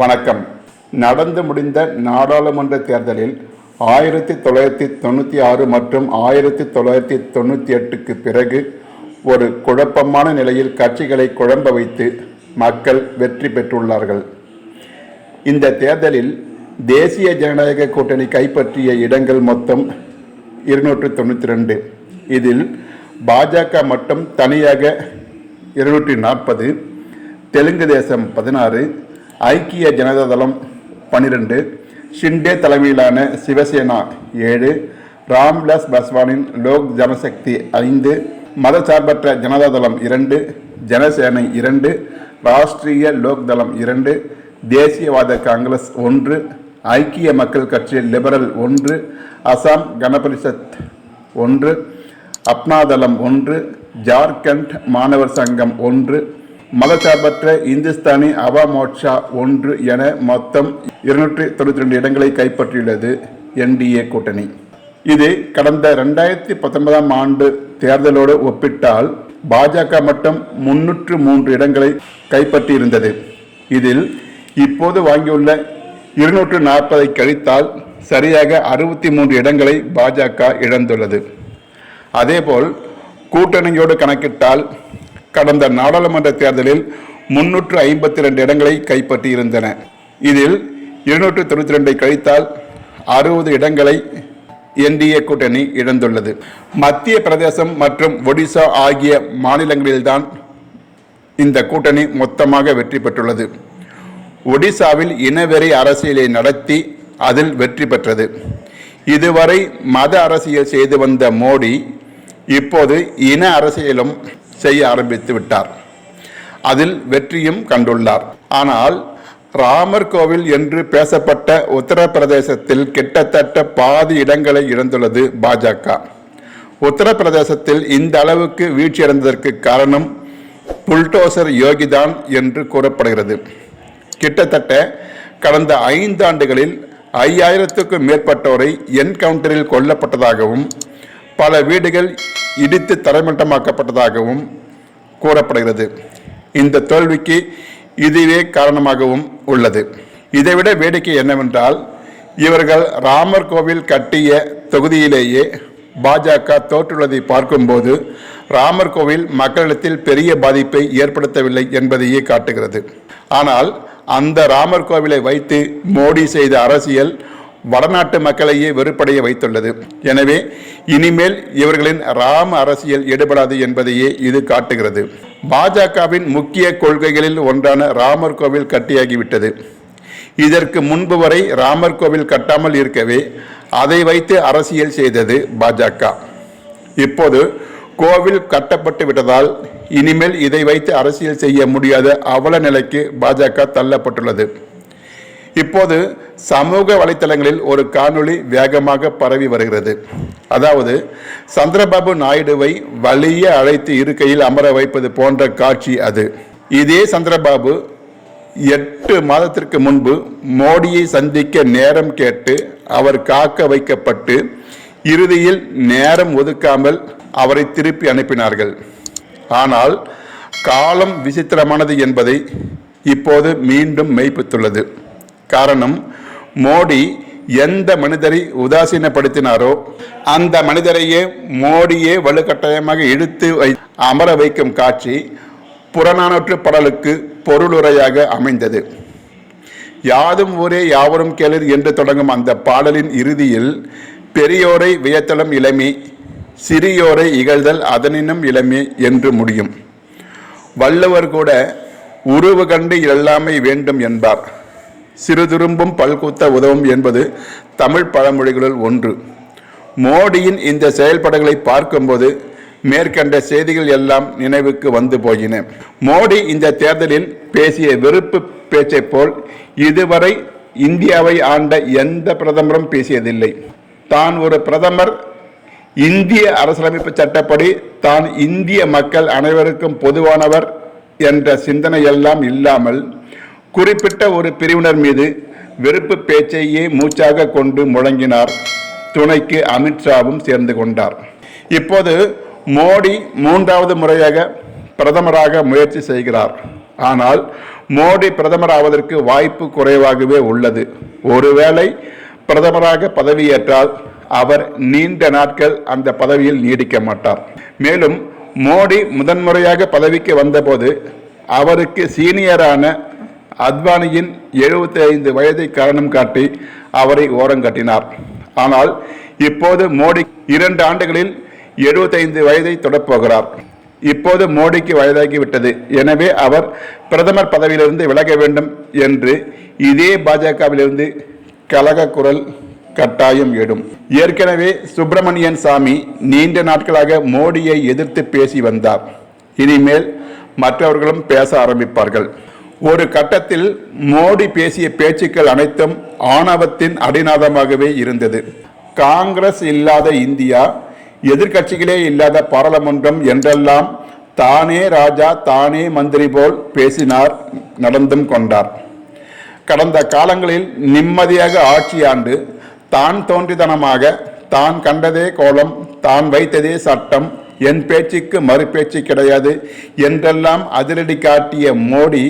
வணக்கம். நடந்து முடிந்த நாடாளுமன்ற தேர்தலில் ஆயிரத்தி தொள்ளாயிரத்தி தொண்ணூற்றி ஆறு மற்றும் ஆயிரத்தி தொள்ளாயிரத்தி தொண்ணூற்றி எட்டுக்கு பிறகு ஒரு குழப்பமான நிலையில் கட்சிகளை குழம்ப வைத்து மக்கள் வெற்றி பெற்றுள்ளார்கள். இந்த தேர்தலில் தேசிய ஜனநாயக கூட்டணி கைப்பற்றிய இடங்கள் மொத்தம் இருநூற்று தொண்ணூற்றி ரெண்டு. இதில் பாஜக மட்டும் தனியாக இருநூற்றி நாற்பது தெலுங்கு தேசம் பதினாறு ஐக்கிய ஜனதாதளம் பன்னிரெண்டு ஷிண்டே தலைமையிலான சிவசேனா ஏழு ராம்விலாஸ் பஸ்வானின் லோக் ஜனசக்தி ஐந்து மதசார்பற்ற ஜனதாதளம் இரண்டு ஜனசேனை இரண்டு ராஷ்டிரிய லோக் தளம் இரண்டு தேசியவாத காங்கிரஸ் ஒன்று ஐக்கிய மக்கள் கட்சி லிபரல் ஒன்று அசாம் கணபரிஷத் ஒன்று அப்னாதளம் ஒன்று ஜார்க்கண்ட் மாணவர் சங்கம் ஒன்று மதச்சார்பற்ற இந்துஸ்தானி அவா மோட்சா ஒன்று என மொத்தம் இருநூற்றி தொண்ணூற்றி ரெண்டு இடங்களை கைப்பற்றியுள்ளது என்டிஏ கூட்டணி. இது கடந்த ரெண்டாயிரத்தி பத்தொன்பதாம் ஆண்டு தேர்தலோடு ஒப்பிட்டால் பாஜக மட்டும் முன்னூற்று மூன்று இடங்களை கைப்பற்றியிருந்தது. இதில் இப்போது வாங்கியுள்ள இருநூற்று நாற்பதை கழித்தால் சரியாக அறுபத்தி மூன்று இடங்களை பாஜக இழந்துள்ளது. அதேபோல் கூட்டணியோடு கணக்கிட்டால் கடந்த நாடாளுமன்ற தேர்தலில் முன்னூற்று ஐம்பத்தி ரெண்டு இடங்களை கைப்பற்றியிருந்தன. இதில் இருநூற்று தொண்ணூற்றி ரெண்டை கழித்தால் அறுபது இடங்களை என்டிஏ கூட்டணி இழந்துள்ளது. மத்திய பிரதேசம் மற்றும் ஒடிசா ஆகிய மாநிலங்களில்தான் இந்த கூட்டணி மொத்தமாக வெற்றி பெற்றுள்ளது. ஒடிசாவில் இனவெறி அரசியலை நடத்தி அதில் வெற்றி பெற்றது. இதுவரை மத அரசியல் செய்து வந்த மோடி இப்போது இன அரசியலும் செய்ய ஆரம்பித்து விட்டார். அதில் வெற்றியும் கண்டுள்ளார். ஆனால் ராமர் கோவில் என்று பேசப்பட்ட உத்தரப்பிரதேசத்தில் கிட்டத்தட்ட பாதி இடங்களை இழந்துள்ளது பாஜக. உத்தரப்பிரதேசத்தில் இந்த அளவுக்கு வீழ்ச்சியடைந்ததற்கு காரணம் புல்டோசர் யோகிதான் என்று கூறப்படுகிறது. கிட்டத்தட்ட கடந்த ஐந்து ஆண்டுகளில் ஐயாயிரத்துக்கும் மேற்பட்டோரை என்கவுண்டரில் கொல்லப்பட்டதாகவும் பல வீடுகள் இடித்து தரைமட்டமாக்கப்பட்டதாகவும் கூறப்படுகிறது. இந்த தோல்விக்கு இதுவே காரணமாகவும் உள்ளது. இதைவிட வேடிக்கை என்னவென்றால் இவர்கள் ராமர் கோவில் கட்டிய தொகுதியிலேயே பாஜக தோற்றுள்ளதை பார்க்கும்போது ராமர் கோவில் மக்களிடத்தில் பெரிய பாதிப்பை ஏற்படுத்தவில்லை என்பதையே காட்டுகிறது. ஆனால் அந்த ராமர் கோவிலை வைத்து மோடி செய்த அரசியல் வடநாட்டு மக்களையே வெறுப்படைய வைத்துள்ளது. எனவே இனிமேல் இவர்களின் ராம அரசியல் எடுபடாது என்பதையே இது காட்டுகிறது. பாஜகவின் முக்கிய கொள்கைகளில் ஒன்றான ராமர் கோவில் கட்டியாகிவிட்டது. இதற்கு முன்பு வரை ராமர் கோவில் கட்டாமல் இருக்கவே அதை வைத்து அரசியல் செய்தது பாஜக. இப்போது கோவில் கட்டப்பட்டு விட்டதால் இனிமேல் இதை வைத்து அரசியல் செய்ய முடியாத அவல நிலைக்கு பாஜக தள்ளப்பட்டுள்ளது. இப்போது சமூக வலைத்தளங்களில் ஒரு காணொளி வேகமாக பரவி வருகிறது. அதாவது சந்திரபாபு நாயுடுவை வலிய அழைத்து இருக்கையில் அமர வைப்பது போன்ற காட்சி அது. இதே சந்திரபாபு எட்டு மாதத்திற்கு முன்பு மோடியை சந்திக்க நேரம் கேட்டு அவர் காக்க வைக்கப்பட்டு இறுதியில் நேரம் ஒதுக்காமல் அவரை திருப்பி அனுப்பினார்கள். ஆனால் காலம் விசித்திரமானது என்பதை இப்போது மீண்டும் மெய்ப்பித்துள்ளது. காரணம் மோடி எந்த மனிதரை உதாசீனப்படுத்தினாரோ அந்த மனிதரையே மோடியே வலுக்கட்டாயமாக இழுத்து வை அமர வைக்கும் காட்சி புறநானூற்று பாடலுக்கு பொருளுரையாக அமைந்தது. யாதும் ஊரே யாவரும் கேளர் என்று தொடங்கும் அந்த பாடலின் இறுதியில் பெரியோரை வியத்தலும் இளமை சிறியோரை இகழ்தல் அதனினும் இளமை என்று முடியும். வள்ளுவர் கூட உருவு கண்டு எல்லாமை வேண்டும் என்பார். சிறுதுரும்பும் பல்குத்த உதவும் என்பது தமிழ் பழமொழிகளுள் ஒன்று. மோடியின் இந்த செயல்பாடுகளை பார்க்கும்போது மேற்கண்ட செய்திகள் எல்லாம் நினைவுக்கு வந்து போயின. மோடி இந்த தேர்தலில் பேசிய வெறுப்பு பேச்சைப் போல் இதுவரை இந்தியாவை ஆண்ட எந்த பிரதமரும் பேசியதில்லை. தான் ஒரு பிரதமர் இந்திய அரசியலமைப்பு சட்டப்படி தான் இந்திய மக்கள் அனைவருக்கும் பொதுவானவர் என்ற சிந்தனையெல்லாம் இல்லாமல் குறிப்பிட்ட ஒரு பிரிவினர் மீது வெறுப்பு பேச்சையே மூச்சாக கொண்டு முழங்கினார். துணைக்கு அமித்ஷாவும் சேர்ந்து கொண்டார். இப்போது மோடி மூன்றாவது முறையாக பிரதமராக முயற்சி செய்கிறார். ஆனால் மோடி பிரதமர் ஆவதற்கு வாய்ப்பு குறைவாகவே உள்ளது. ஒருவேளை பிரதமராக பதவியேற்றால் அவர் நீண்ட நாட்கள் அந்த பதவியில் நீடிக்க மாட்டார். மேலும் மோடி முதன்முறையாக பதவிக்கு வந்தபோது அவருக்கு சீனியரான அத்வானியின் 75 ஐந்து வயதை காரணம் காட்டி அவரை ஓரங்கட்டினார் ஆனால் இப்போது மோடி இரண்டு ஆண்டுகளில் 75 வயதை தொடப்போகிறார். இப்போது மோடிக்கு வயதாகிவிட்டது. எனவே அவர் பிரதமர் பதவியிலிருந்து விலக வேண்டும் என்று இதே பாஜகவிலிருந்து கலக குரல் கட்டாயம் எடும் ஏற்கனவே சுப்பிரமணியன் சாமி நீண்ட நாட்களாக மோடியை எதிர்த்து பேசி வந்தார். இனிமேல் மற்றவர்களும் பேச ஆரம்பிப்பார்கள். ஒரு கட்டத்தில் மோடி பேசிய பேச்சுக்கள் அனைத்தும் ஆணவத்தின் அடிநாதமாகவே இருந்தது. காங்கிரஸ் இல்லாத இந்தியா எதிர்க்கட்சிகளே இல்லாத பாராளுமன்றம் என்றெல்லாம் தானே ராஜா தானே மந்திரி போல் பேசினார் நடந்தும் கொண்டார். கடந்த காலங்களில் நிம்மதியாக ஆட்சியாண்டு தான் தோன்றிதனமாக தான் கண்டதே கோலம் தான் வைத்ததே சட்டம் என் பேச்சுக்கு மறுபேச்சு கிடையாது என்றெல்லாம் அதிரடி காட்டிய மோடி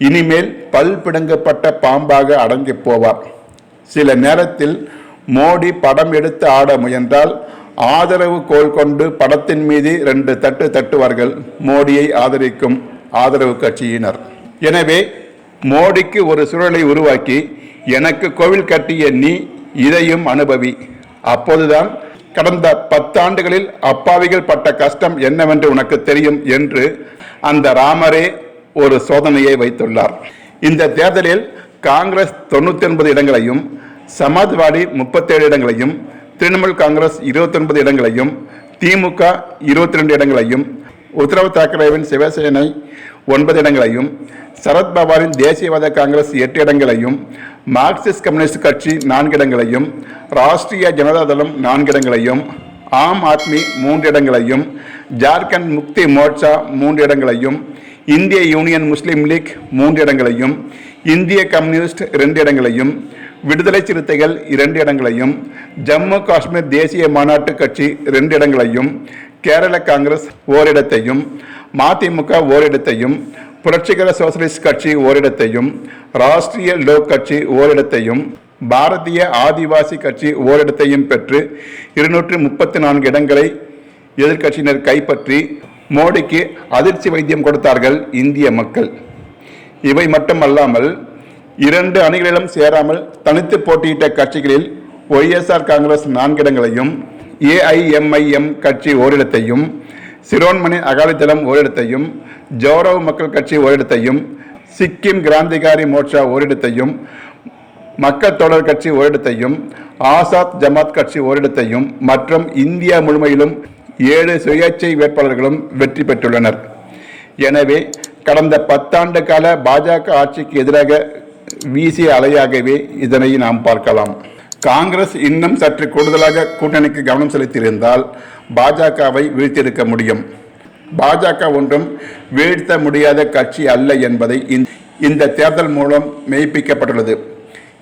இனிமேல் பல் பிடுங்கப்பட்ட பாம்பாக அடங்கி போவார் சில நேரத்தில் மோடி படம் எடுத்து ஆட முயன்றால் ஆதரவு கோல் கொண்டு படத்தின் மீது ரெண்டு தட்டு தட்டுவார்கள். மோடியை ஆதரிக்கும் ஆதரவு கட்சியினர். எனவே மோடிக்கு ஒரு சூழலை உருவாக்கி எனக்கு கோவில் கட்டிய நீ இதையும் அனுபவி. அப்போதுதான் கடந்த பத்தாண்டுகளில் அப்பாவிகள் பட்ட கஷ்டம் என்னவென்று உனக்கு தெரியும் என்று அந்த ராமரே ஒரு சோதனையை வைத்துள்ளார். இந்த தேர்தலில் காங்கிரஸ் தொண்ணூத்தி ஒன்பது இடங்களையும் சமாஜ்வாடி முப்பத்தேழு இடங்களையும் திரிணாமுல் காங்கிரஸ் இருபத்தி ஒன்பது இடங்களையும் திமுக இருபத்தி ரெண்டு இடங்களையும் உத்தரவு தாக்கரேவின் சிவசேனை ஒன்பது இடங்களையும் சரத்பவாரின் தேசியவாத காங்கிரஸ் எட்டு இடங்களையும் மார்க்சிஸ்ட் கம்யூனிஸ்ட் கட்சி நான்கு இடங்களையும் ராஷ்டிரிய ஜனதாதளம் நான்கு இடங்களையும் ஆம் ஆத்மி மூன்று இடங்களையும் ஜார்க்கண்ட் முக்தி மோர்ச்சா மூன்று இடங்களையும் இந்திய யூனியன் முஸ்லீம் லீக் மூன்று இடங்களையும் இந்திய கம்யூனிஸ்ட் இரண்டு இடங்களையும் விடுதலை சிறுத்தைகள் இரண்டு இடங்களையும் ஜம்மு காஷ்மீர் தேசிய மாநாட்டு கட்சி இரண்டு இடங்களையும் கேரள காங்கிரஸ் ஓரிடத்தையும் மதிமுக ஓரிடத்தையும் புரட்சிகர சோசலிஸ்ட் கட்சி ஓரிடத்தையும் ராஷ்டிரிய லோக் கட்சி ஓரிடத்தையும் பாரதிய ஆதிவாசி கட்சி ஓரிடத்தையும் பெற்று இருநூற்று முப்பத்தி நான்கு இடங்களை எதிர்க்கட்சியினர் கைப்பற்றி மோடிக்கு அதிர்ச்சி வைத்தியம் கொடுத்தார்கள் இந்திய மக்கள். இவை மட்டுமல்லாமல் இரண்டு அணிகளிலும் சேராமல் தனித்து போட்டியிட்ட கட்சிகளில் ஒய்எஸ்ஆர் காங்கிரஸ் நான்கு இடங்களையும் ஏஐஎம்ஐஎம் கட்சி ஓரிடத்தையும் சிரோன்மணி அகாலிதளம் ஓரிடத்தையும் ஜோரவ் மக்கள் கட்சி ஓரிடத்தையும் சிக்கிம் கிராந்திகாரி மோர்ச்சா ஓரிடத்தையும் மக்கள் தொடர் கட்சி ஓரிடத்தையும் ஆசாத் ஜமாத் கட்சி ஓரிடத்தையும் மற்றும் இந்தியா முழுமையிலும் ஏழு சுயேட்சை வேட்பாளர்களும் வெற்றி பெற்றுள்ளனர். எனவே கடந்த பத்தாண்டு கால பாஜக ஆட்சிக்கு எதிராக வீசிய அலையாகவே இதனை நாம் பார்க்கலாம். காங்கிரஸ் இன்னும் சற்று கூடுதலாக கூட்டணிக்கு கவனம் செலுத்தியிருந்தால் பாஜகவை வீழ்த்தியிருக்க முடியும். பாஜக ஒன்றும் வீழ்த்த முடியாத கட்சி அல்ல என்பதை இந்த- இந்த தேர்தல் மூலம் மெய்ப்பிக்கப்பட்டுள்ளது.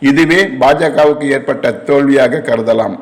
இதுவே பாஜகவுக்கு ஏற்பட்ட தோல்வியாக கருதலாம்.